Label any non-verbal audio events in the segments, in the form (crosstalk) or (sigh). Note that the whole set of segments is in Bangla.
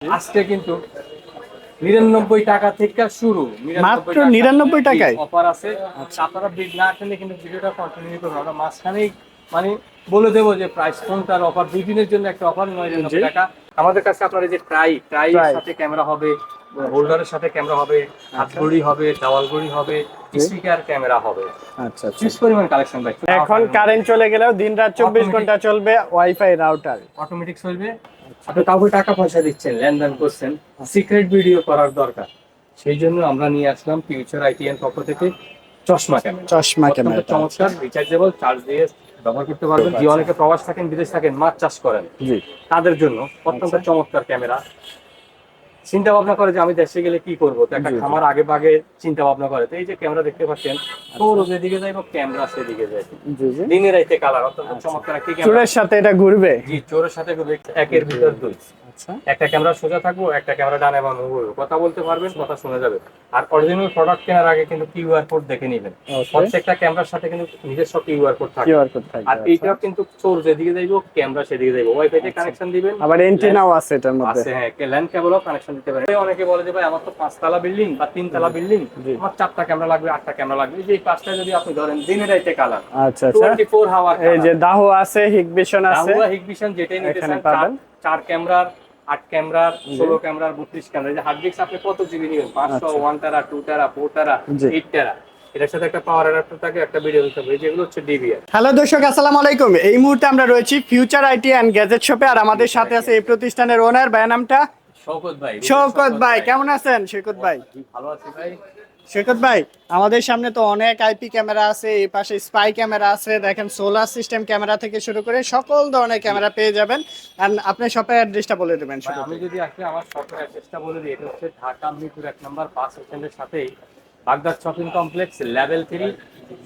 আজকে কিন্তু নিরানব্বই টাকা থেকে শুরু। মাত্র 99 টাকায়? অফার আছে। আপনারা বিড না খেলে কিন্তু ভিডিওটা কন্টিনিউ করব আমরা মাঝখানেই মানে বলে দেবো যে প্রাইস কোনটার অফার দুই দিনের জন্য একটা অফার নয় টাকা আমাদের কাছে আপনার এই যে ট্রাই ট্রাই সাথে ক্যামেরা হবে। হোল্ডারের সাথে ক্যামেরা হবে হাত ঘড়ি হবে দেওয়াল ঘড়ি হবে স্পিকার ক্যামেরা হবে। আচ্ছা আচ্ছা। পরিমাণ কালেকশন ভাই। এখন কারেন্ট চলে গেলেও দিন রাত চব্বিশ ঘণ্টা চলবে ওয়াইফাই রাউটার অটোমেটিক চলবে। আপনি কাউকে টাকা পয়সা দিচ্ছেন লেনদেন করছেন সিক্রেট ভিডিও করার দরকার। সেই জন্য আমরা নিয়ে আসলাম ফিউচার আইটিএন পক্ষ থেকে চশমা ক্যামেরা। চশমা ক্যামেরা চমৎকার রিচার্জেবল চার্জ দিয়ে ব্যবহার করতে পারবেন। যে অনেকে প্রবাস থাকেন বিদেশ থাকেন মাছ চাষ করেন। জি। তাদের জন্য অত্যন্ত আচ্ছা। চমৎকার ক্যামেরা। চিন্তা ভাবনা করে যে আমি দেশে গেলে কি করব? তো একটা। খামার আগে ভাগে চিন্তা ভাবনা করে। তো এই যে ক্যামেরা দেখতে পাচ্ছেন সৌরভ এদিকে যায় এবং ক্যামেরা সেদিকে যায় দিনের রাইতে কালার অর্থাৎ আচ্ছা। চমৎকার চোরের সাথে এটা ঘুরবে? জি চোরের সাথে ঘুরবে একের ভিতর দুই। আচ্ছা। একটা ক্যামেরা সোজা থাকব একটা ক্যামেরা ডানে ঘুরবে কথা বলতে পারবেন কথা শোনা যাবে। আর অরিজিনাল প্রোডাক্ট কেনার আগে কিন্তু কিউআর কোড দেখে নেবেন। প্রত্যেকটা ক্যামেরার সাথে কিন্তু নিজস্ব কিউআর কোড থাকে। কিউআর কোড থাকবে আর আচ্ছা। এইটাও কিন্তু চোর যেদিকে যাইবো ক্যামেরা সেদিকে যাইবো ওয়াইফাই তে কানেকশন দিবেন। আবার এন্টিনাও আছে এটার মধ্যে। আছে হ্যাঁ। ল্যান্ড কেবলও কানেকশন দিতে পারেন। অনেকে বলে যে ভাই আমার তো পাঁচতলা বিল্ডিং বা তিনতলা বিল্ডিং আমার চারটা ক্যামেরা লাগবে আটটা ক্যামেরা লাগবে। এই যে এই পাঁচটা যদি আপনি ধরেন দিনের রাইতে কালার আচ্ছা আচ্ছা। টোয়েন্টি ফোর হাওয়ার এই যে দাহো আছে হিগবিশন আছে। রাহুয়া হিগবিশন যেটাই নিতে চান চার ক্যামেরার আট ক্যামেরার ষোলো ক্যামেরার বত্রিশ ক্যামেরা। যে হার্ড ডিস্ক আপনি কত জিবি নেবেন? পাঁচশো। ওয়ান টেরা টু টেরা ফোর টেরা এইট টেরা এটার সাথে একটা পাওয়ার অ্যাডাপ্টার থাকে একটা ভিডিও দিতে হবে যেগুলো হচ্ছে ডিভিআর হ্যালো দর্শক আসসালামু আলাইকুম। এই মুহূর্তে আমরা রয়েছি ফিউচার আইটি অ্যান্ড গ্যাজেট শপে আর আমাদের সাথে আছে এই প্রতিষ্ঠানের ওনার ভাই নামটা? শৌকত ভাই। শৌকত ভাই কেমন আছেন শৌকত ভাই? ভালো আছি ভাই। সৈকত ভাই আমাদের সামনে তো অনেক আইপি ক্যামেরা আছে এই পাশে স্পাই ক্যামেরা আছে দেখেন সোলার সিস্টেম ক্যামেরা থেকে শুরু করে সকল ধরনের ক্যামেরা পেয়ে যাবেন। আর আপনি শপের অ্যাড্রেসটা বলে দেবেন আমি যদি আসলে আমার শপের অ্যাড্রেসটা বলে দিই এটা হচ্ছে ঢাকা মিরপুর এক নম্বর বাস স্ট্যান্ডের সাথেই Baghdad shopping complex level three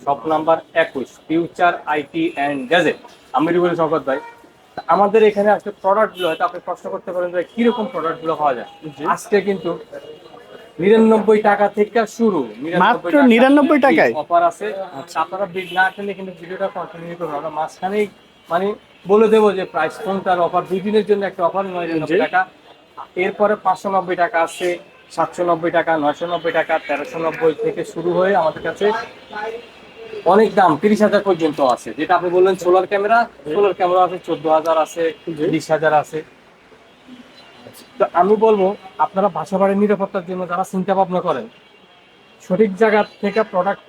shop number একুশ ফিউচার আইটি অ্যান্ড গ্যাজেট আমি বলি শপথ ভাই। আমাদের এখানে আজকে প্রোডাক্টগুলো হয়তো আপনি প্রশ্ন করতে পারেন যে কীরকম প্রোডাক্টগুলো পাওয়া যায়। আজকে কিন্তু নিরানব্বই টাকা থেকে শুরু। মাত্র 99 টাকায়? অফার আছে। আপনারা বিড না কিনলে কিন্তু ভিডিওটা কন্টিনিউ করবেন আমরা মাঝখানেই মানে বলে দেবো যে প্রাইস কোনটার অফার দুই দিনের জন্য একটা অফার নিরানব্বই। টাকা। এরপরে পাঁচশো নব্বই টাকা আছে সাতশো নব্বই টাকা নয়শো নব্বই টাকা তেরোশো নব্বই থেকে শুরু হয়ে আমাদের কাছে অনেক দাম তিরিশ হাজার পর্যন্ত আছে। যেটা আপনি বললেন সোলার ক্যামেরা সোলার ক্যামেরা আছে চোদ্দ হাজার আছে। বিশ হাজার আছে। তো আমি বলব আপনারা বাসা বাড়ির নিরাপত্তার জন্য যারা চিন্তা ভাবনা করেন সঠিক জায়গা থেকে প্রোডাক্ট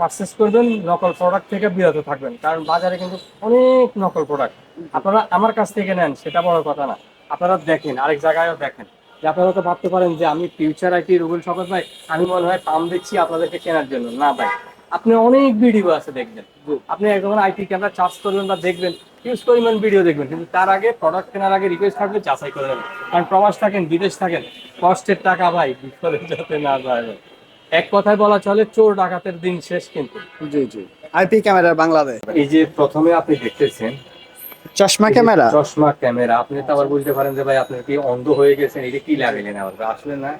পারচেস করবেন নকল প্রোডাক্ট থেকে বিরত থাকবেন। কারণ বাজারে কিন্তু অনেক নকল প্রোডাক্ট আপনারা আমার কাছ থেকে নেন সেটা বড় কথা না। আপনারা দেখেন আরেক জায়গায়ও দেখেন। যে আপনারা তো ভাবতে পারেন যে আমি ফিউচার আইটি রুবেল সকল ভাই আমি মনে হয় পাম দিচ্ছি আপনাদেরকে কেনার জন্য। না ভাই আপনি অনেক ভিডিও আছে দেখবেন। আপনি একদম আইটি ক্যামেরা চার্জ করবেন বা দেখবেন হিউজ পরিমাণ ভিডিও দেখবেন। কিন্তু তার আগে প্রোডাক্ট কেনার আগে রিকোয়েস্ট থাকবে যাচাই করে নেবেন। কারণ প্রবাস থাকেন বিদেশ থাকেন কষ্টের টাকা ভাই বিফলে যাতে না যায়। এক কথায় বলা চলে চোর ডাকাতের দিন শেষ কিন্তু। জি জি। IP camera Bangladesh. এই যে প্রথমে আপনি দেখতেছেন চশমা ক্যামেরা। চশমা ক্যামেরা আপনি তো আবার বুঝতে পারেন যে ভাই আপনি কি অন্ধ হয়ে গেছেন এটা কি লাগাইলেন আবার আসলে না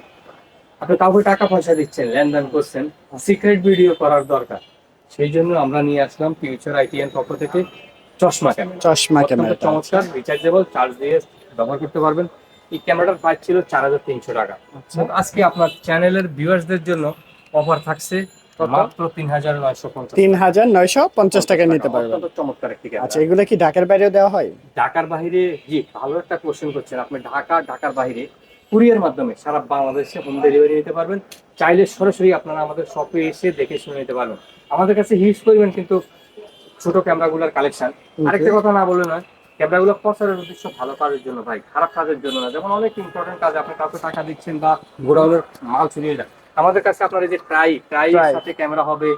আপনি কাউকে টাকা পয়সা দিচ্ছেন লেনদেন করছেন সিক্রেট ভিডিও করার দরকার। সেই জন্য আমরা নিয়ে আসলাম ফিউচার আইটিএন পক্ষ থেকে চশমা ক্যামেরা। চশমা ক্যামেরা চমৎকার রিচার্জেবল চার্জ দিয়ে ব্যবহার করতে পারবেন। এই ক্যামেরাটার প্রাইস ছিল চার হাজার তিনশো টাকা। আজকে আপনার চ্যানেলের ভিউয়ার্সদের জন্য অফার থাকছে মাত্র তিন হাজার নয়শো পঞ্চাশ তিন হাজার নয়শো পঞ্চাশ টাকা নিতে পারবেন। অত্যন্ত চমৎকার একটি আচ্ছা এগুলো কি ঢাকার বাইরেও দেওয়া হয়? ঢাকার বাইরে জি ভালো একটা কোশ্চেন করছেন আপনি। ঢাকা ঢাকার বাইরে কুরিয়ার মাধ্যমে সারা বাংলাদেশে হোম ডেলিভারি নিতে পারবেন। চাইলে সরাসরি আপনারা আমাদের শপে এসে দেখে শুনে নিতে পারবেন। আমাদের কাছে হিউজ পরিমাণ কিন্তু ছোট ক্যামেরাগুলোর কালেকশন আরেকটা কথা না বলে নয় ক্যামেরাগুলো প্রচারের উদ্দেশ্য ভালো কাজের জন্য ভাই খারাপ কাজের জন্য না। যেমন অনেক ইম্পর্টেন্ট কাজ আপনি কাউকে টাকা দিচ্ছেন বা গোডাউনের মাল ছড়িয়ে যান আমাদের কাছে আপনার এই যে ট্রাই ট্রাই। সাথে ক্যামেরা হবে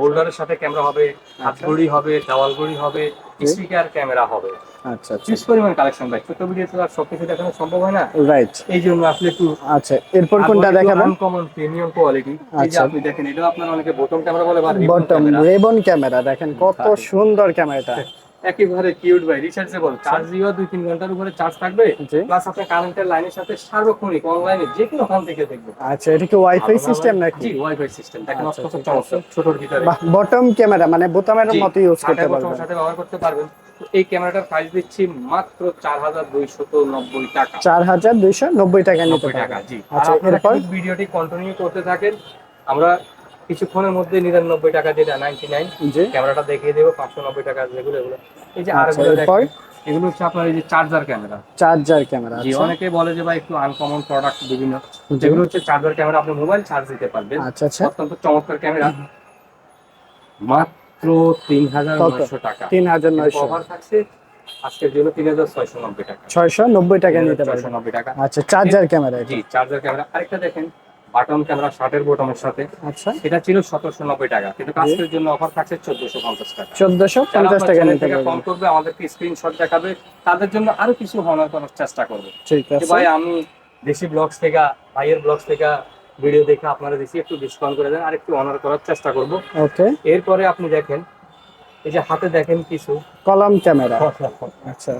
হোল্ডারের সাথে ক্যামেরা হবে হাতঘড়ি আচ্ছা। ঘড়ি হবে দেওয়াল ঘড়ি হবে স্পিকার ক্যামেরা হবে। আচ্ছা আচ্ছা। পরিমাণ কালেকশন ভাই। ছোট আর সবকিছু দেখানো সম্ভব হয় না? রাইট এই জন্য আসলে একটু আচ্ছা এরপর কোনটা দেখাবেন? প্রিমিয়াম কোয়ালিটি এই যে আচ্ছা। আপনি দেখেন এটা আপনার অনেকে বোটম ক্যামেরা বলে বা বটম রেবন ক্যামেরা দেখেন কত। সুন্দর ক্যামেরাটা (laughs) একেবারে কিউট ভাই রিচার্জেবল চার্জ দিও দুই তিন ঘণ্টার উপরে চার্জ থাকবে। প্লাস আপনার কারেন্টের লাইনের সাথে সার্বক্ষণিক অনলাইনে যে কোনো ফোন থেকে দেখবে আচ্ছা এটা কি ওয়াইফাই সিস্টেম নাকি? জি ওয়াইফাই সিস্টেম দেখেন আচ্ছা, ঠিক চমৎকার ছোটর ভিতরে। বটম ক্যামেরা মানে বোতামের মতো ইউজ করতে পারবেন। সাথে ব্যবহার করতে পারবেন। এই ক্যামেরাটার প্রাইস দিচ্ছি মাত্র চার হাজার দুইশত নব্বই টাকা। চার হাজার দুইশো নব্বই টাকা নিতে নব্বই টাকা জি। আচ্ছা এরপর? ভিডিওটি কন্টিনিউ করতে থাকেন। আমরা কিছুক্ষণের মধ্যে নিরানব্বই টাকা যেটা নাইনটি নাইন ক্যামেরাটা দেখিয়ে দেবো পাঁচশো নব্বই টাকা যেগুলো এগুলো এই যে আচ্ছা? দেখেন এগুলো হচ্ছে আপনার এই যে চার্জার ক্যামেরা। চার্জার ক্যামেরা জি আচ্ছা। অনেকে বলে যে ভাই একটু আনকমন প্রোডাক্ট বিভিন্ন। যেগুলো হচ্ছে চার্জার ক্যামেরা আপনি মোবাইল চার্জ দিতে পারবেন। আচ্ছা আচ্ছা। অত্যন্ত চমৎকার ক্যামেরা। মাত্র তিন হাজার? নয়শো টাকা। তিন হাজার নয়শো কভার থাকছে আজকের জন্য তিন হাজার ছয়শো নব্বই টাকা। ছয়শো নব্বই টাকা নিতে ছয়শো পারবেন। নব্বই টাকা। আচ্ছা চার্জার ক্যামেরা জি চার্জার ক্যামেরা। আরেকটা দেখেন বাটন ক্যামেরা শার্টের বোটামের সাথে। আচ্ছা। এটা ছিল সতেরোশো নব্বই টাকা। কিন্তু আজকের জন্য অফার থাকছে চোদ্দশো পঞ্চাশ টাকা। চোদ্দশো পঞ্চাশ টাকা নিতে পারবেন। করবে আমাদেরকে স্ক্রিনশট দেখাবে। তাদের জন্য আরও কিছু হনার করার চেষ্টা করব। ঠিক আছে। ভাই আমি দেশি ব্লগস থেকে ভাইয়ের ব্লগস থেকে ভিডিও দেখে আপনারা দিছি একটু ডিসকাউন্ট করে দেন আর একটু অনার করার চেষ্টা করব। ওকে। এরপরে আপনি দেখেন এই যে হাতে দেখেন কিছু। কলম ক্যামেরা আচ্ছা।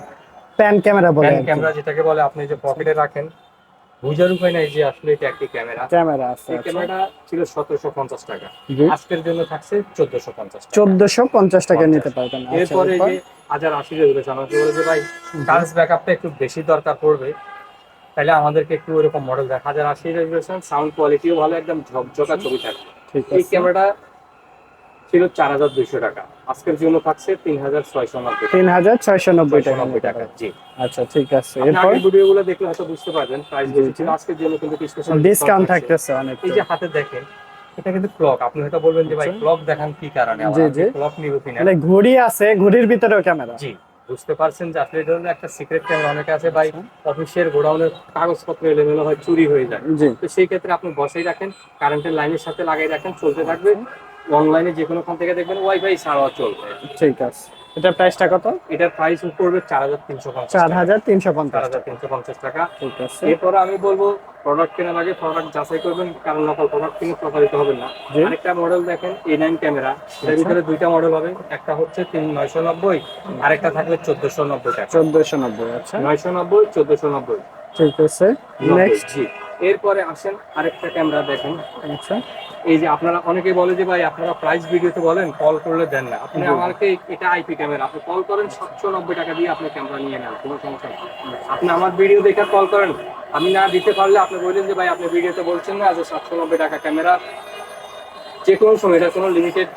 প্যান ক্যামেরা বলে প্যান ক্যামেরা যেটাকে বলে আপনি যে পকেটে রাখেন বুঝার উপায় নাই যে আসলে এটা একটি ক্যামেরা। ক্যামেরা আছে আচ্ছা। ক্যামেরাটা ছিল সতেরোশো পঞ্চাশ টাকা। আজকের জন্য থাকছে চোদ্দশো পঞ্চাশ চোদ্দশো পঞ্চাশ টাকা নিতে পারবেন আচ্ছা, এরপরে যে হাজার আশি রেজুলেশন আমাকে বলে যে ভাই চার্জ ব্যাকআপটা একটু বেশি দরকার পড়বে। তাহলে আমাদেরকে একটু এরকম মডেল দেখ। হাজার আশি রেজুলেশন সাউন্ড কোয়ালিটিও ভালো একদম ঝকঝকা ছবি ঠিক এই ক্যামেরাটা ছিল চার হাজার দুইশো টাকা। আজকের জন্য থাকছে তিন হাজার ছয়শো নব্বই তিন হাজার ছয়শো নব্বই টাকা। নব্বই টাকা জি। আচ্ছা ঠিক আছে। এরপর? আগের ভিডিও গুলো দেখলে হয়তো বুঝতে পারবেন প্রাইস ছিল আজকের জন্য কিন্তু স্পেশাল ডিসকাউন্ট থাকতেছে অনেক এই যে হাতে দেখেন এটা কিন্তু ক্লক আপনি হয়তো বলবেন যে ভাই আচ্ছা। ক্লক দেখান কি কারণে? জি, জি। ক্লক নিব কিনা? মানে ঘড়ি আছে ঘড়ির ভিতরেও ক্যামেরা জি বুঝতে পারছেন যে আসলে হলো একটা সিক্রেট ক্যামেরা অনেকে আছে ভাই অফিসের গোডাউনের কাগজপত্র এলোমেলো হয় চুরি হয়ে যায়। তো সেই ক্ষেত্রে আপনি বসেই রাখেন কারেন্টের লাইনের সাথে লাগাই রাখেন চলতে থাকবে। অনলাইনে যে কোনো ফোন থেকে দেখবেন ওয়াইফাই ছাড়াও চলবে। ঠিক আছে। এটার প্রাইসটা কত? এটার প্রাইস পড়বে চার হাজার তিনশো পঞ্চাশ চার হাজার তিনশো পঞ্চাশ হাজার তিনশো পঞ্চাশ টাকা। ঠিক আছে। এরপরে আমি বলব প্রোডাক্ট কেনার আগে প্রোডাক্ট যাচাই করবেন কারণ নকল প্রোডাক্ট কিনে প্রতারিত হবেন না। আরেকটা মডেল দেখেন এ নাইন ক্যামেরা এর। ভিতরে দুইটা মডেল হবে। একটা হচ্ছে তিন নয়শো নব্বই আরেকটা থাকবে চোদ্দশো নব্বই টাকা। চোদ্দশো নব্বই আচ্ছা। নয়শো নব্বই চোদ্দশো নব্বই। ঠিক আছে। নেক্সট জি। এরপরে আসেন আরেকটা ক্যামেরা দেখেন। আচ্ছা। এই যে আপনারা অনেকে বলে যে ভাই আপনারা প্রাইস ভিডিওতে বলেন কল করলে দেন না। আপনি। আমাকে এটা আইপি ক্যামেরা আপনি কল করেন সাতশো নব্বই টাকা দিয়ে আপনি ক্যামেরা নিয়ে নেন কোনো সমস্যা নেই। আপনি আমার ভিডিও দেখে কল করেন। আমি না দিতে পারলে আপনি বললেন যে ভাই আপনি ভিডিওতে বলছেন না যে সাতশো নব্বই টাকা ক্যামেরা যে কোনো সময় এটা কোনো লিমিটেড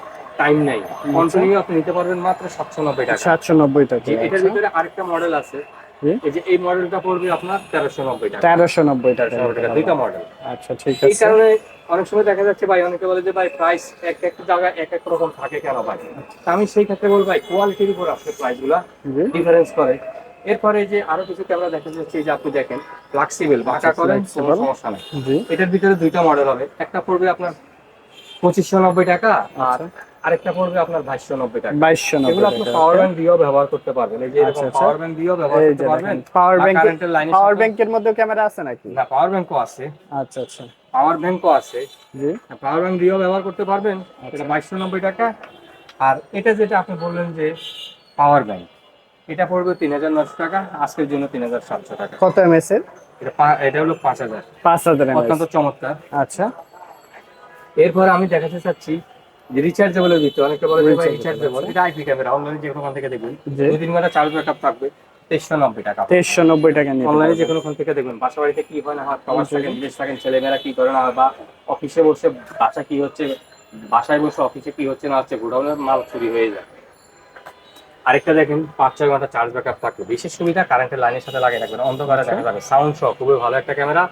টাইম নাই। কন্টিনিউ আপনি নিতে পারবেন মাত্র সাতশো নব্বই টাকা। সাতশো নব্বই টাকা এটার আচ্ছা। ভিতরে আরেকটা মডেল আছে। এই যে এই মডেলটা পড়বে আপনার টাকা। টাকা। দুইটা মডেল আচ্ছা ঠিক এই কারণে অনেক সময় দেখা যাচ্ছে ভাই অনেকে বলে যে ভাই প্রাইস এক এক জায়গায় এক এক রকম থাকে কেন ভাই? আমি সেই ক্ষেত্রে বলব ভাই কোয়ালিটির উপর আসলে প্রাইসগুলা জি। ডিফারেন্স করে। এরপরে যে আরও কিছু ক্যামেরা দেখা যাচ্ছে যে আপনি দেখেন ফ্লেক্সিবল বাঁকা করেন কোনো সমস্যা নাই। এটার ভিতরে দুইটা মডেল হবে। একটা পড়বে আপনার পঁচিশশো নব্বই টাকা আর আচ্ছা। আরেকটা পড়বে আপনার বাইশশো নব্বই টাকা। বাইশশো এগুলো আপনি পাওয়ার ব্যাংক দিয়েও ব্যবহার করতে পারবেন। এই যে আচ্ছা, এরকম আচ্ছা। পাওয়ার ব্যাংক দিয়েও ব্যবহার করতে পারবেন। পাওয়ার ব্যাংক পাওয়ার ব্যাংকের মধ্যেও ক্যামেরা আছে নাকি? না পাওয়ার ব্যাংকও আছে। আচ্ছা আচ্ছা। পাওয়ার ব্যাংকও আছে। জি। পাওয়ার ব্যাংক দিয়েও ব্যবহার করতে পারবেন। আচ্ছা। এটা বাইশশো নব্বই টাকা। আর এটা যেটা আপনি বললেন যে পাওয়ার ব্যাংক এটা পড়বে তিন হাজার নশো টাকা। আজকের জন্য তিন হাজার সাতশো টাকা। কত এমএস এর? এটা এটা হলো পাঁচ হাজার। পাঁচ হাজার অত্যন্ত চমৎকার। আচ্ছা। এরপরে আমি দেখাতে চাচ্ছি যে দিতে ভিতরে অনেকে বলে যে ভাই রিচার্জেবল আচ্ছা। এটা আইপি ক্যামেরা অনলাইনে যে কোনো থেকে দেখবেন দুই তিন ঘণ্টা চার্জ ব্যাকআপ থাকবে তেইশশো নব্বই টাকা। তেইশশো নব্বই টাকা নিয়ে অনলাইনে যে কোনো থেকে দেখবেন বাসা বাড়িতে কি হয় না হয় প্রবাস। থাকেন বিদেশ থাকেন ছেলেমেয়েরা কি করে না বা অফিসে বসে বাসা কি হচ্ছে বাসায় বসে অফিসে কি হচ্ছে না হচ্ছে গোডাউনের মাল চুরি হয়ে যায়। আরেকটা দেখেন পাঁচ ছয় ঘণ্টা চার্জ ব্যাকআপ থাকবে বিশেষ সুবিধা কারেন্টের লাইনের সাথে লাগিয়ে রাখবেন। অন্ধকারে আচ্ছা। দেখা যাবে। সাউন্ড সহ খুবই ভালো একটা ক্যামেরা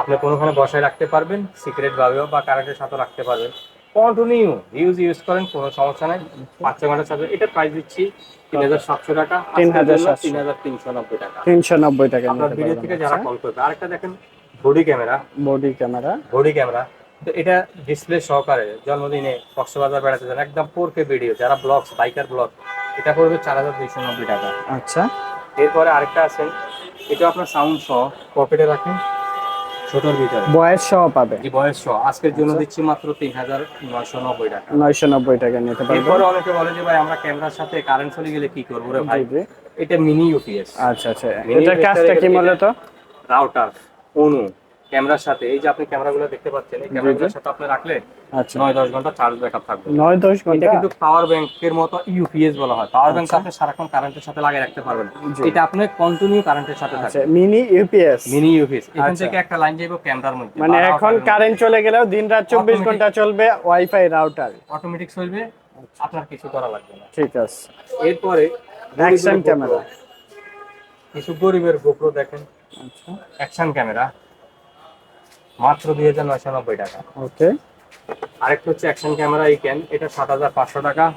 আপনি কোনোখানে বসায় রাখতে পারবেন সিক্রেট ভাবেও বা কারেন্টের সাথে রাখতে পারবেন। কন্টিনিউ ইউজ ইউজ করেন কোনো সমস্যা নাই। পাঁচ ছয় ঘণ্টা চার্জ এটা প্রাইস দিচ্ছি তিন হাজার সাতশো টাকা। 3,700 তিন হাজার তিনশো নব্বই টাকা। তিনশো নব্বই টাকা আপনার ভিডিও থেকে যারা কল করবে আরেকটা দেখেন body camera body camera body camera তো এটা ডিসপ্লে সহকারে জন্মদিনে কক্সবাজার বেড়াতে যান একদম ফোর কে ভিডিও যারা ব্লগস বাইকার ব্লগ এটা পড়বে চার হাজার দুইশো নব্বই টাকা। আচ্ছা। এরপরে আরেকটা আছেন এটা আপনার সাউন্ড সহ পকেটে রাখেন ছোটোর ভিতরে। বয়স সহ পাবে। যে বয়স সহ। আজকের জন্য। দিচ্ছি মাত্র তিন হাজার নয়শো নব্বই টাকা। নয়শো নব্বই টাকা নিতে পারবেন। এরপরে অনেকে বলে যে ভাই আমরা ক্যামেরার সাথে কারেন্ট চলে গেলে কি করব রে ভাই? জি, জি। এটা মিনি ইউপিএস আচ্ছা আচ্ছা। এটার কাজটা কি মূলত রাউটার অনু ক্যামেরার সাথে এই যে আপনি ক্যামেরাগুলো দেখতে পাচ্ছেন এই ক্যামেরাগুলোর সাথে আপনি রাখলে আচ্ছা। নয় দশ ঘণ্টা চার্জ ব্যাকআপ থাকবে। নয় দশ এটা ঘণ্টা। কিন্তু পাওয়ার ব্যাংকের মতো ইউপিএস বলা হয়। পাওয়ার ব্যাংক আপনি সারাক্ষণ কারেন্টের সাথে লাগিয়ে রাখতে পারবেন। এটা আপনি কন্টিনিউ কারেন্টের সাথে আচ্ছা থাকবে। মিনি ইউপিএস মিনি ইউপিএস এখান আচ্ছা। থেকে একটা লাইন যাইবো ক্যামেরার মধ্যে। মানে এখন কারেন্ট চলে গেলেও দিন রাত চব্বিশ ঘণ্টা চলবে ওয়াইফাই রাউটার অটোমেটিক চলবে। আপনার কিছু করা লাগবে না। ঠিক আছে। এরপরে অ্যাকশন ক্যামেরা কিছু গরিবের গোপ্রো দেখেন। আচ্ছা। অ্যাকশন ক্যামেরা মাত্র দুই হাজার নয়শো নব্বই টাকা। ওকে। আরেকটা হচ্ছে অ্যাকশন ক্যামেরা এই ক্যান এটা সাত হাজার পাঁচশো টাকা।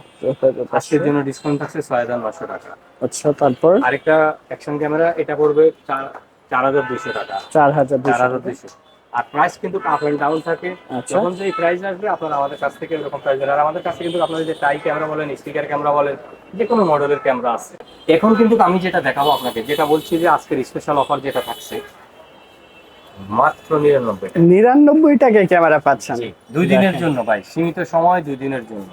আজকের জন্য ডিসকাউন্ট থাকছে ছয় হাজার নশো টাকা। আচ্ছা তারপর? আরেকটা অ্যাকশন ক্যামেরা এটা পড়বে চার- চার হাজার দুইশো টাকা। চার হাজার চার হাজার দুইশো। আর প্রাইস কিন্তু আপ এন্ড ডাউন থাকে। আচ্ছা। যখন যে প্রাইস আসবে আপনারা আমাদের কাছ থেকে এরকম প্রাইস আর আমাদের কাছে কিন্তু আপনাদের যে টাই ক্যামেরা বলেন স্পিকার ক্যামেরা বলেন যে কোনো মডেলের ক্যামেরা আছে। এখন কিন্তু আমি যেটা দেখাবো আপনাকে যেটা বলছি যে আজকের স্পেশাল অফার যেটা থাকছে মাত্র নিরানব্বই নিরানব্বই টাকায় ক্যামেরা পাচ্ছেন। দুই দিনের জন্য ভাই সীমিত সময় দুই দিনের জন্য।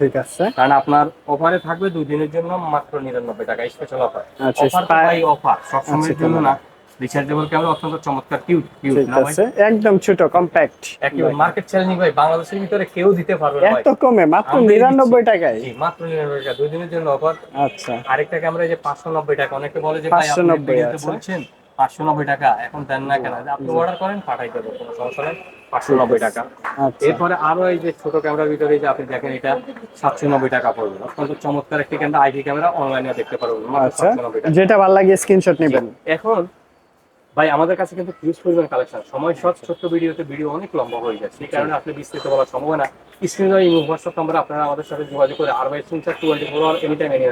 ঠিক আছে। কারণ আপনার অফারে থাকবে দুই দিনের জন্য মাত্র নিরানব্বই টাকা স্পেশাল অফার আচ্ছা, অফার ভাই অফার সবসময়ের আচ্ছা, জন্য না। রিচার্জেবল ক্যামেরা অত্যন্ত চমৎকার কিউট কিউট না ভাই? একদম ছোট কম্প্যাক্ট একেবারে মার্কেট চ্যালেঞ্জিং ভাই বাংলাদেশের ভিতরে কেউ দিতে পারবে না এত কমে মাত্র আমরাই নিরানব্বই দিচ্ছি। টাকায়? জি মাত্র নিরানব্বই টাকা দুই দিনের জন্য অফার আচ্ছা। আরেকটা ক্যামেরা যে পাঁচশো নব্বই টাকা অনেকে বলে যে ভাই আপনি 590 বলছেন পাঁচশো নব্বই টাকা এখন দেন না কেন? আপনি অর্ডার করেন পাঠাই দেবো কোনো সমস্যা নেই। পাঁচশো নব্বই টাকা। আচ্ছা এরপরে আরও এই যে ছোট ক্যামেরার ভিতরে যে আপনি দেখেন এটা সাতশো নব্বই টাকা পড়বে। অত্যন্ত চমৎকার একটি ক্যামেরা আইডি ক্যামেরা অনলাইনে দেখতে পারবেন আচ্ছা। 790 টাকা। যেটা ভালো লাগে স্ক্রিনশট নেবেন। এখন ভাই আমাদের কাছে কিন্তু হিউজ পরিমাণ কালেকশন সময় সৎ ছোট্ট ভিডিওতে ভিডিও অনেক লম্বা হয়ে যায় সেই কারণে আপনি বিস্তৃত বলা সম্ভব না স্ক্রিনে এই হোয়াটসঅ্যাপ নাম্বারে আপনারা আমাদের সাথে যোগাযোগ করে আর ভাই screenshot two four hour any time any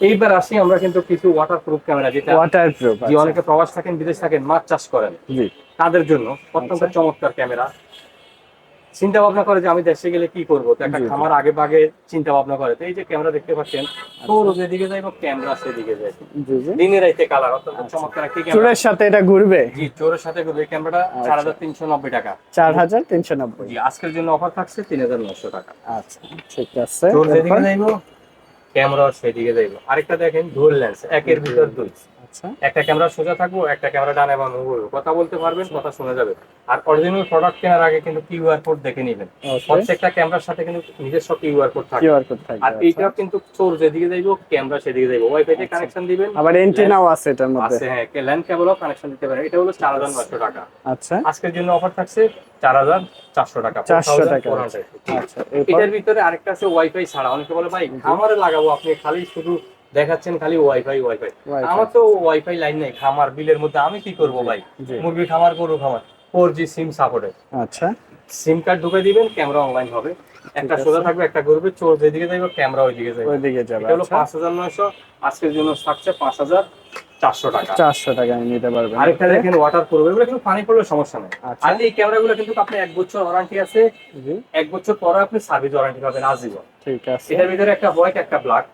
এইবার আসি আমরা কিন্তু কিছু ওয়াটার প্রুফ ক্যামেরা যেটা ওয়াটার প্রুফ যে অনেকে প্রবাস থাকেন বিদেশ থাকেন মাছ চাষ করেন। জি। তাদের জন্য অত্যন্ত আচ্ছা। চমৎকার ক্যামেরা চিন্তা ভাবনা করে যে আমি দেশে গেলে কি করব? তো একটা। খামার আগে বাগে চিন্তা ভাবনা করে। তো এই যে ক্যামেরা দেখতে পাচ্ছেন সৌর যেদিকে যাইবো ক্যামেরা সেদিকে যায় দিনে রাইতে কালার অত্যন্ত আচ্ছা। চমৎকার একটি চুলের সাথে এটা ঘুরবে? জি চোরের সাথে এই ক্যামেরাটা আচ্ছা। চার হাজার তিনশো নব্বই টাকা। চার হাজার তিনশো নব্বই। জি আজকের জন্য অফার থাকছে তিন হাজার নশো টাকা। আচ্ছা ঠিক আছে। চোর যেদিকে? যাইবো ক্যামেরা সেদিকে যাইবো। আরেকটা দেখেন লেন্স একের ভিতর দুই। আচ্ছা। একটা ক্যামেরা সোজা থাকব একটা ক্যামেরা ডানে বা মুভ কথা বলতে পারবেন কথা শোনা যাবে। আর অরিজিনাল প্রোডাক্ট কেনার আগে কিন্তু কিউআর কোড দেখে নেবেন। প্রত্যেকটা ক্যামেরার সাথে কিন্তু নিজস্ব কিউআর কোড থাকে। কিউআর কোড থাকবে আর আচ্ছা। এইটা কিন্তু চোর যেদিকে যাইবো ক্যামেরা সেদিকে যাইবো। ওয়াইফাই তে কানেকশন দিবেন। আবার এন্টিনাও আছে এটার মধ্যে। আছে হ্যাঁ ল্যান্ড কেবলও কানেকশন দিতে পারেন। এটা হলো চার হাজার নশো টাকা। আচ্ছা। আজকের জন্য অফার থাকছে চার হাজার চারশো টাকা 400 টাকা। আচ্ছা। এটার ভিতরে আরেকটা আছে ওয়াইফাই ছাড়া। অনেকে বলে ভাই খামারে লাগাবো আপনি খালি শুধু দেখাচ্ছেন খালি ওয়াইফাই ওয়াইফাই আমার তো ওয়াইফাই লাইন নেই খামার বিলের মধ্যে আমি কি করব ভাই? মুরগি খামার করব খামার ফোর জি সিম সাপোর্টে আচ্ছা। সিম কার্ড ঢুকে দিবেন ক্যামেরা অনলাইন হবে। একটা সোজা থাকবে একটা করবে চোর যেদিকে যাইবে ক্যামেরা ওইদিকে যাবে ওইদিকে যাবে এটা হলো আচ্ছা। পাঁচ হাজার নয়শো আজকের জন্য থাকছে পাঁচ হাজার চারশো টাকা। চারশো টাকা নিতে পারবেন। আরেকটা দেখেন ওয়াটার প্রুফ এগুলো কিন্তু পানি পড়লে সমস্যা নেই। আচ্ছা। আর এই ক্যামেরাগুলো কিন্তু আপনি এক বছর ওয়ারেন্টি আছে। এক বছর পরে আপনি সার্ভিস ওয়ারেন্টি পাবেন আজীবন। ঠিক আছে। এটার ভিতরে একটা হোয়াইট একটা ব্ল্যাক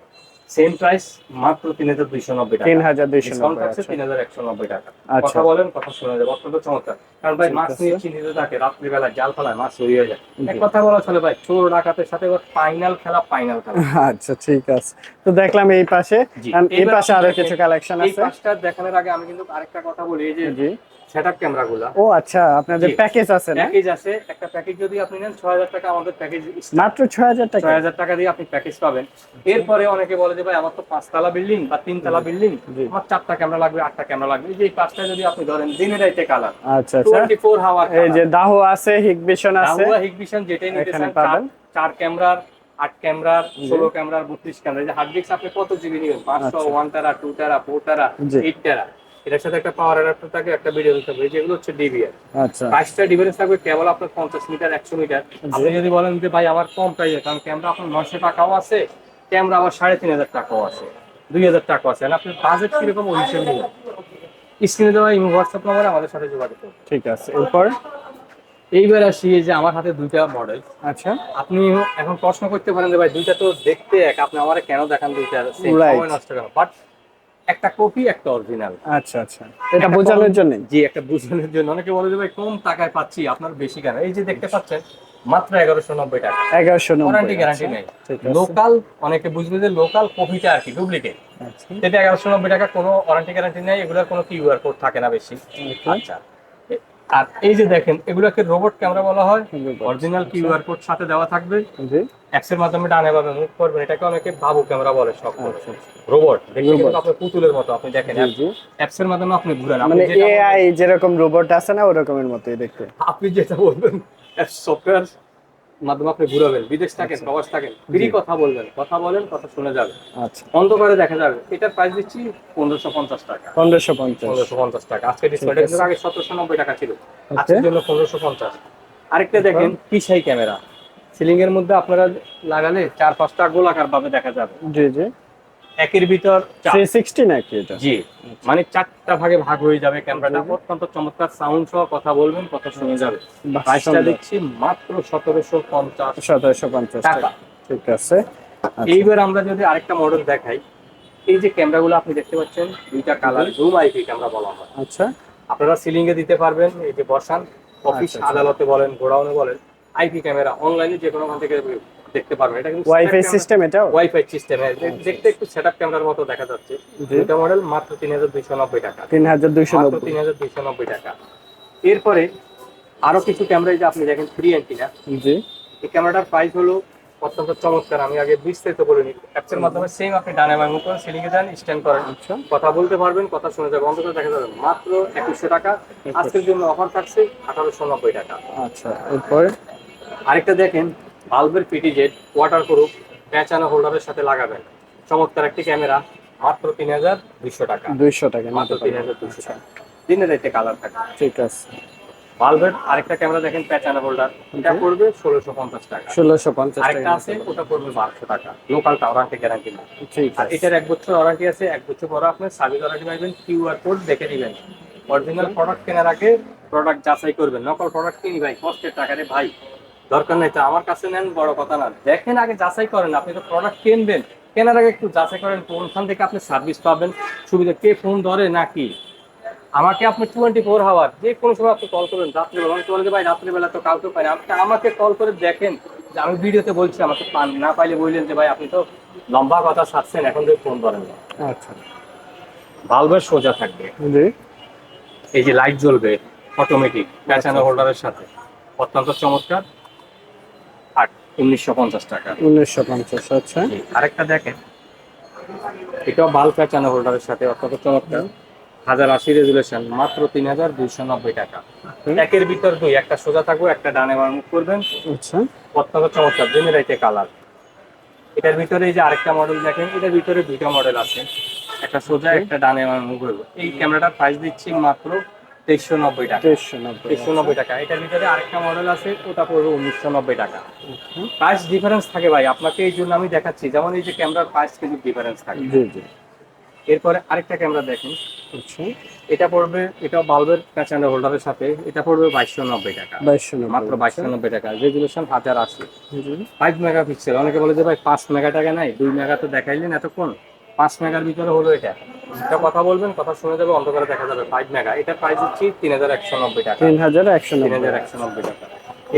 সেম প্রাইস মাত্র তিন হাজার দুইশো নব্বই টাকা। তিন হাজার দুইশো নব্বই থাকছে আচ্ছা। তিন হাজার একশো নব্বই টাকা। আচ্ছা। কথা বলেন কথা শোনা যাবে। অত্যন্ত চমৎকার। কারণ ভাই মাছ নিয়ে চিন্তিত থাকে রাত্রিবেলা জাল ফেলায় মাছ চুরিয়ে যায়। এক কথা বলা চলে ভাই চোর ডাকাতের সাথে ফাইনাল খেলা ফাইনাল খেলা। (laughs) আচ্ছা ঠিক আছে। তো দেখলাম এই পাশে। এই পাশে আরও কিছু কালেকশন এই আছে। দেখানোর আগে আমি কিন্তু আরেকটা কথা বলি এই যে সেটআপ ক্যামেরা গুলা ও আচ্ছা আপনাদের। প্যাকেজ আছে না? প্যাকেজ আছে। একটা প্যাকেজ যদি আপনি নেন ছয় হাজার টাকা আমাদের প্যাকেজ মাত্র ছয় হাজার টাকা? ছয় হাজার টাকা দিয়ে আপনি প্যাকেজ পাবেন। এরপরে অনেকে বলে যে ভাই আমার তো পাঁচতলা বিল্ডিং বা তিনতলা বিল্ডিং। আমার চারটা ক্যামেরা লাগবে আটটা ক্যামেরা লাগবে। এই যে পাঁচটা যদি আপনি ধরেন দিনের রাইতে কালার আচ্ছা আচ্ছা। টোয়েন্টি ফোর হাওয়ার এই যে দাহ আছে হিগবিশন আছে। হিগভিশন যেটাই নিতে চান চার- ক্যামেরার আট ক্যামেরার ষোলো ক্যামেরার বত্রিশ ক্যামেরা যে হার্ড ডিস্ক আপনি কত জিবি নেবেন? পাঁচশো। One tera two tera four tera. Eight tera এটার সাথে একটা পাওয়ার অ্যাডাপ্টার থাকে একটা ভিডিও হবে। যেগুলো হচ্ছে ডিভিআর আচ্ছা। প্রাইসটা ডিফারেন্স থাকবে কেবল আপনার পঞ্চাশ মিটার একশো মিটার আপনি যদি বলেন যে ভাই আমার কম প্রাইসে কারণ ক্যামেরা আপনার নশো টাকাও আছে ক্যামেরা আবার সাড়ে তিন হাজার টাকাও আছে দুই হাজার টাকাও আছে। আপনার বাজেট কীরকম ওই হিসেবে নেবেন? স্ক্রিনে দেওয়া এই হোয়াটসঅ্যাপ নম্বরে আমাদের সাথে যোগাযোগ করুন। ঠিক আছে এরপর? এইবার আসি যে আমার হাতে দুইটা মডেল আচ্ছা। আপনি এখন প্রশ্ন করতে পারেন যে ভাই দুইটা তো দেখতে এক আপনি আমারে কেন দেখান দুইটা? নষ্ট কেন? বাট একটা কপি একটা অরিজিনাল আচ্ছা আচ্ছা। এটা বোঝানোর জন্য জি একটা বোঝানোর জন্য। অনেকে বলে যে ভাই কম টাকায় পাচ্ছি আপনার বেশি কেন? এই যে দেখতে পাচ্ছেন মাত্র এগারোশো নব্বই টাকা। এগারোশো ওয়ারেন্টি নব্বই গ্যারান্টি আচ্ছা, নেই। লোকাল অনেকে বুঝবে যে লোকাল কপিটা আর কি ডুপ্লিকেট আচ্ছা। যেটা এগারোশো নব্বই টাকা কোনো ওয়ারেন্টি গ্যারান্টি নেই এগুলোর কোনো কিউআর কোড থাকে না বেশি। আচ্ছা। আর এই যে দেখেন এগুলোকে রোবট ক্যামেরা বলা হয়। অরিজিনাল কিউআর কোড সাথে দেওয়া থাকবে। জি। অ্যাপস এর মাধ্যমে ডানে বামে মুভ করবেন। এটাকে অনেকে বাবু ক্যামেরা বলে সব আচ্ছা আচ্ছা। Robot Robot। কিন্তু আপনার পুতুলের মতো আপনি দেখেন। জি জি। অ্যাপস এর মাধ্যমে আপনি ঘুরেন। আপনি মানে এআই যেরকম রোবট আছে না ওরকমের মতোই দেখতে। আপনি যেটা বলবেন। সফটওয়্যার মাধ্যমে আপনি ঘুরাবেন বিদেশ থাকেন প্রবাস থাকেন ফ্রি কথা বলবেন কথা বলেন কথা শুনে যাবে আচ্ছা। অন্ধকারে দেখা যাবে। এটার প্রাইস দিচ্ছি পনেরোশো পঞ্চাশ টাকা। পনেরোশো পঞ্চাশ। পনেরোশো পঞ্চাশ টাকা। আজকে ডিসপ্লেটা কিন্তু আগে সতেরোশো নব্বই টাকা ছিল। আজকের জন্য পনেরোশো পঞ্চাশ। আরেকটা দেখেন। পিসাই ক্যামেরা সিলিং এর মধ্যে আপনারা লাগালে চার পাঁচটা গোলাকার ভাবে দেখা যাবে। জি জি। একের ভিতর নাকি এটা? জি মানে চারটা ভাগে ভাগ হয়ে যাবে ক্যামেরাটা অত্যন্ত চমৎকার সাউন্ড সহ কথা বলবেন কথা শুনে যাবে প্রাইসটা। দিচ্ছি মাত্র সতেরোশো পঞ্চাশ সতেরোশো পঞ্চাশ টাকা। টাকা। ঠিক আছে। আচ্ছা। এইবার আমরা যদি আরেকটা মডেল দেখাই এই যে ক্যামেরাগুলো আপনি দেখতে পাচ্ছেন দুইটা কালার জুম আইপি ক্যামেরা বলা হয়। আচ্ছা। আপনারা সিলিং এ দিতে পারবেন এই যে বসান অফিস আচ্ছা, আচ্ছা। আদালতে বলেন গোডাউনে বলেন আইপি ক্যামেরা অনলাইনে যে কোনো থেকে দেখতে পারবেন। এটা কিন্তু ওয়াইফাই সিস্টেম এটা ওয়াইফাই সিস্টেম দেখতে একটু সেটআপ ক্যামেরার মতো দেখা যাচ্ছে। দুইটা মডেল মাত্র তিন হাজার দুইশো নব্বই টাকা। তিন হাজার দুইশো মাত্র নব্বই তিন হাজার দুইশো নব্বই টাকা। এরপরে আরও কিছু ক্যামেরা যে আপনি দেখেন থ্রি অ্যান্টিনা জি। এই ক্যামেরাটার প্রাইস হলো অত্যন্ত চমৎকার। আমি আগে বিস্তারিত বলে নিই। অ্যাপসের মাধ্যমে সেম আপনি ডানে বামে মুখ করেন সিলিং এ দেন স্ট্যান্ড করেন কথা বলতে পারবেন কথা শুনে যাবে। অন্তত দেখা যাবে মাত্র একুশশো টাকা। আজকের জন্য অফার থাকছে আঠারোশো নব্বই টাকা। আচ্ছা এরপরে? আরেকটা দেখেন ভালভের পিটি জেট ওয়াটার প্রুফ প্যাঁচানো হোল্ডারের সাথে লাগাবেন। চমৎকার একটি ক্যামেরা মাত্র তিন হাজার দুইশো টাকা। দুইশো টাকা মাত্র তিন হাজার দুইশো টাকা। দিনের রাইতে কালার থাকে ঠিক আছে। ভালভের আরেকটা ক্যামেরা দেখেন প্যাঁচানো হোল্ডার। এটা পড়বে ষোলোশো পঞ্চাশ টাকা। ষোলোশো পঞ্চাশ আরেকটা টাকা আছে ওটা পড়বে বারোশো টাকা। লোকালটা ওয়ারান্টি গ্যারান্টি না। ঠিক আর আছে। এটার এক বছর ওয়ারান্টি আছে এক বছর পরে আপনি সার্ভিস ওয়ারান্টি পাইবেন কিউআর কোড দেখে দিবেন অরিজিনাল প্রোডাক্ট কেনার আগে প্রোডাক্ট যাচাই করবেন। নকল প্রোডাক্ট কিনি ভাই কষ্টের টাকা রে ভাই। দরকার নাই। তো আমার কাছে নেন বড় কথা না। দেখেন আগে যাচাই করেন আপনি তো প্রোডাক্ট কিনবেন। কেনার আগে একটু যাচাই করেন কোনখান থেকে আপনি সার্ভিস পাবেন। সুবিধা কে ফোন ধরে নাকি? আমাকে আপনি টোয়েন্টি ফোর হাওয়ার যে কোনো সময় আপনি কল করবেন রাত্রিবেলা। আমি বলেন যে ভাই রাত্রিবেলা তো কাউকে পাই না। আপনি আমাকে কল করে দেখেন। যে আমি ভিডিওতে বলছি আমাকে পান না পাইলে বললেন যে ভাই আপনি তো লম্বা কথা ছাড়ছেন এখন তো ফোন ধরেন না। আচ্ছা। বাল্বের সোজা থাকবে। এই যে লাইট জ্বলবে অটোমেটিক প্যাচানো হোল্ডারের সাথে। অত্যন্ত চমৎকার। উনিশশো পঞ্চাশ টাকা। উনিশশো পঞ্চাশ আচ্ছা। আরেকটা দেখেন। এটাও বাল্ব প্যাচানো হোল্ডারের সাথে অত্যন্ত চমৎকার। হাজার আশি রেজুলেশন মাত্র তিন হাজার দুইশো নব্বই টাকা। একের ভিতর দুই একটা সোজা থাকবে একটা ডানে মুখ করবেন। আচ্ছা। অত্যন্ত চমৎকার রাইতে কালার এটার ভিতরে এই যে আরেকটা মডেল দেখেন এটার ভিতরে দুইটা মডেল আছে। একটা সোজা একটা ডানে মুখ হইব এই ক্যামেরাটার প্রাইস দিচ্ছি মাত্র তেইশশো নব্বই টাকা। তেইশশো নব্বই নব্বই টাকা। এটার ভিতরে আরেকটা মডেল আছে ওটা পড়বে উনিশশো নব্বই টাকা। আচ্ছা। প্রাইস ডিফারেন্স থাকে ভাই আপনাকে এই জন্য আমি দেখাচ্ছি। যেমন এই যে ক্যামেরার প্রাইস কিন্তু ডিফারেন্স থাকে। জি জি। এরপরে আরেকটা ক্যামেরা দেখেন। আচ্ছা। এটা পড়বে এটা বাল্বের প্যাচানো হোল্ডারের সাথে এটা পড়বে বাইশশো নব্বই টাকা। মাত্র বাইশশো নব্বই টাকা। রেজুলেশন হাজার আশি। ফাইভ মেগা পিক্সেল অনেকে বলে যে ভাই পাঁচ মেগা টাকা নাই? দুই মেগা তো দেখাইলেন এতক্ষণ। পাঁচ মেগার ভিতরে হলো এটা। এটা কথা বলবেন কথা শুনে যাবে অন্ধকারে দেখা যাবে। ফাইভ মেগা এটা প্রাইস হচ্ছে তিন হাজার একশো নব্বই টাকা। তিন হাজার একশো তিন হাজার একশো নব্বই টাকা।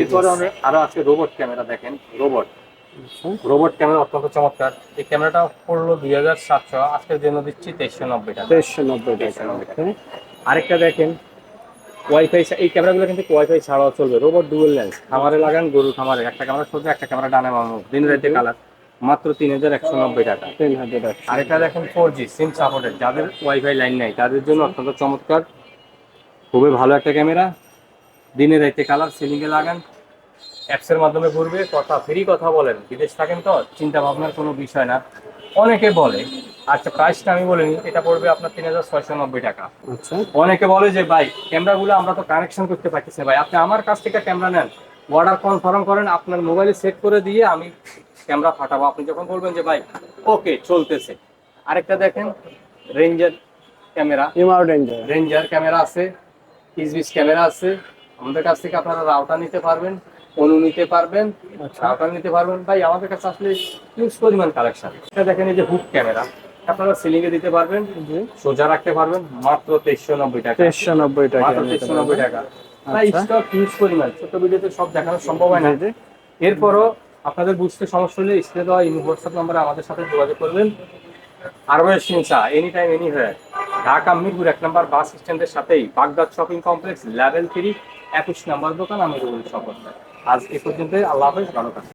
এরপরে অনেক আরও আছে রোবট ক্যামেরা দেখেন। রোবট রোবট ক্যামেরা অত্যন্ত চমৎকার। এই ক্যামেরাটা পড়ল দুই হাজার সাতশো। আজকের জন্য দিচ্ছি তেইশশো নব্বই টাকা। তেইশশো নব্বই টাকা. আরেকটা দেখেন ওয়াইফাই এই ক্যামেরাগুলো কিন্তু ওয়াইফাই ছাড়াও চলবে। রোবট ডুয়েল লেন্স খামারে লাগান গরু খামারে। একটা ক্যামেরা সোজা একটা ক্যামেরা ডানে মামু দিন রাতে কালার মাত্র তিন হাজার একশো নব্বই টাকা। তিন হাজার একশো আরেকটা দেখেন ফোর জি সিম সাপোর্টেড যাদের ওয়াইফাই লাইন নাই তাদের জন্য অত্যন্ত চমৎকার। খুবই ভালো একটা ক্যামেরা দিনে রাইতে কালার সিলিংয়ে লাগান। অ্যাপসের মাধ্যমে ঘুরবে কথা ফ্রি কথা বলেন। বিদেশ থাকেন তো চিন্তা ভাবনার কোনো বিষয় না। অনেকে বলে আচ্ছা প্রাইসটা আমি বলিনি এটা পড়বে আপনার তিন হাজার ছয়শো নব্বই টাকা। আচ্ছা। অনেকে বলে যে ভাই ক্যামেরাগুলো আমরা তো কানেকশন করতে পারতেছি না ভাই। আপনি আমার কাছ থেকে ক্যামেরা নেন। অর্ডার কনফার্ম করেন আপনার মোবাইলে সেট করে দিয়ে আমি ক্যামেরা ফাটাবো। আপনি যখন বলবেন যে ভাই ওকে চলতেছে। আরেকটা দেখেন রেঞ্জার ক্যামেরা। ইমাউ ডেঞ্জার রেঞ্জার ক্যামেরা আছে ইসবিস ক্যামেরা আছে। আমাদের কাছ থেকে আপনারা রাউটার নিতে পারবেন অনু নিতে পারবেন আচ্ছা। রাউটার নিতে পারবেন। ভাই আমাদের কাছে আসলে হিউজ পরিমাণ কালেকশন এটা দেখেন এই যে হুক ক্যামেরা। আপনারা সিলিং এ দিতে পারবেন সোজা রাখতে পারবেন মাত্র তেইশশো নব্বই টাকা। তেইশশো নব্বই টাকা মাত্র তেইশশো নব্বই টাকা। তাই আচ্ছা। স্টক হিউজ পরিমাণ। ছোট ভিডিওতে সব দেখানো সম্ভব হয় না। এরপরও আপনাদের বুঝতে সমস্যা হলে স্ক্রিনে দেওয়া হোয়াটসঅ্যাপ নাম্বারে আমাদের সাথে যোগাযোগ করবেন। আর সিনসা এনি টাইম এনি হয়ে ঢাকা মিরপুর এক নম্বর বাস স্ট্যান্ডের সাথেই Baghdad shopping complex level three একুশ নম্বর দোকান, আমি রুল সফর আজ এ পর্যন্ত আল্লাহ হাফেজ, ভালো